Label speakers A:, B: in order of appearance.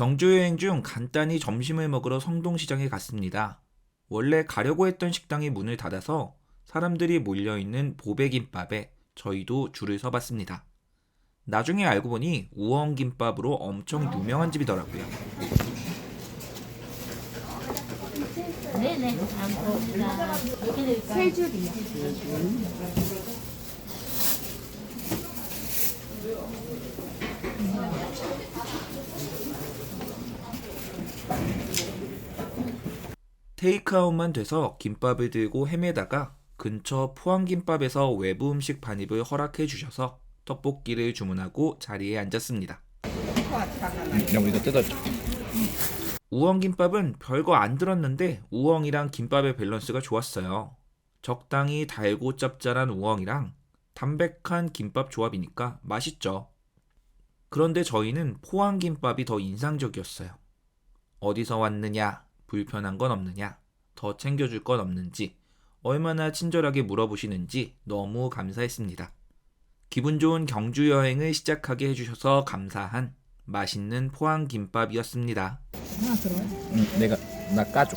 A: 경주 여행 중 간단히 점심을 먹으러 성동시장에 갔습니다. 원래 가려고 했던 식당이 문을 닫아서 사람들이 몰려있는 보배김밥에 저희도 줄을 서봤습니다. 나중에 알고 보니 우엉김밥으로 엄청 유명한 집이더라고요.
B: 네네. 감사합니다. 몇개 드릴까요?
C: 세 줄이요.
A: 테이크아웃만 돼서 김밥을 들고 헤매다가 근처 포항김밥에서 외부 음식 반입을 허락해 주셔서 떡볶이를 주문하고 자리에 앉았습니다.
D: 그냥 우리가 뜯어줘.
A: 우엉김밥은 별거 안 들었는데 우엉이랑 김밥의 밸런스가 좋았어요. 적당히 달고 짭짤한 우엉이랑 담백한 김밥 조합이니까 맛있죠. 그런데 저희는 포항김밥이 더 인상적이었어요. 어디서 왔느냐, 불편한 건 없느냐, 더 챙겨줄 건 없는지, 얼마나 친절하게 물어보시는지 너무 감사했습니다. 기분 좋은 경주 여행을 시작하게 해주셔서 감사한 맛있는 포항 김밥이었습니다.
D: 응, 내가 나 까줘.